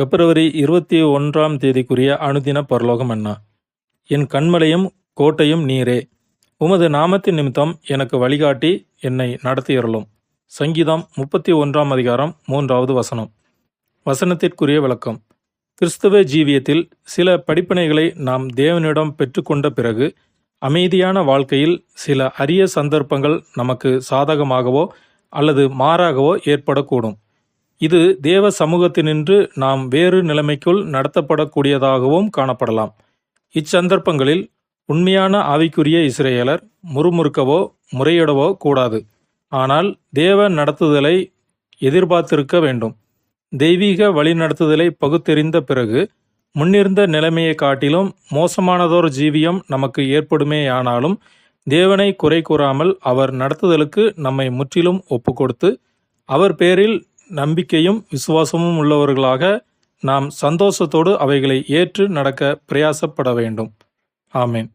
பிப்ரவரி இருபத்தி ஒன்றாம் தேதிக்குரிய அனுதின பரலோகம் அண்ணா. என் கண்மலையும் கோட்டையும் நீரே. உமது நாமத்தின் நிமித்தம் எனக்கு வழிகாட்டி என்னை நடத்தியருளும். சங்கீதம் முப்பத்தி ஒன்றாம் அதிகாரம் மூன்றாவது வசனம். வசனத்திற்குரிய விளக்கம். கிறிஸ்தவ ஜீவியத்தில் சில படிப்பினைகளை நாம் தேவனிடம் பெற்றுக்கொண்ட பிறகு அமைதியான வாழ்க்கையில் சில அரிய சந்தர்ப்பங்கள் நமக்கு சாதகமாகவோ அல்லது மாறாகவோ ஏற்படக்கூடும். இது தேவ சமூகத்தினின்று நாம் வேறு நிலைமைக்குள் நடத்தப்படக்கூடியதாகவும் காணப்படலாம். இச்சந்தர்ப்பங்களில் உண்மையான ஆவிக்குரிய இஸ்ரேலர் முறுமுறுக்கவோ முறையிடவோ கூடாது. ஆனால் தேவ நடத்துதலை எதிர்பார்த்திருக்க வேண்டும். தெய்வீக வழிநடத்துதலை பகுத்தெறிந்த பிறகு முன்னிருந்த நிலைமையை காட்டிலும் மோசமானதோர் ஜீவியம் நமக்கு ஏற்படுமேயானாலும் தேவனை குறை கூறாமல் அவர் நடத்துதலுக்கு நம்மை முற்றிலும் ஒப்புக்கொடுத்து அவர் பேரில் நம்பிக்கையும் விசுவாசமும் உள்ளவர்களாக நாம் சந்தோஷத்தோடு அவைகளை ஏற்று நடக்க பிரயாசப்பட வேண்டும். ஆமேன்.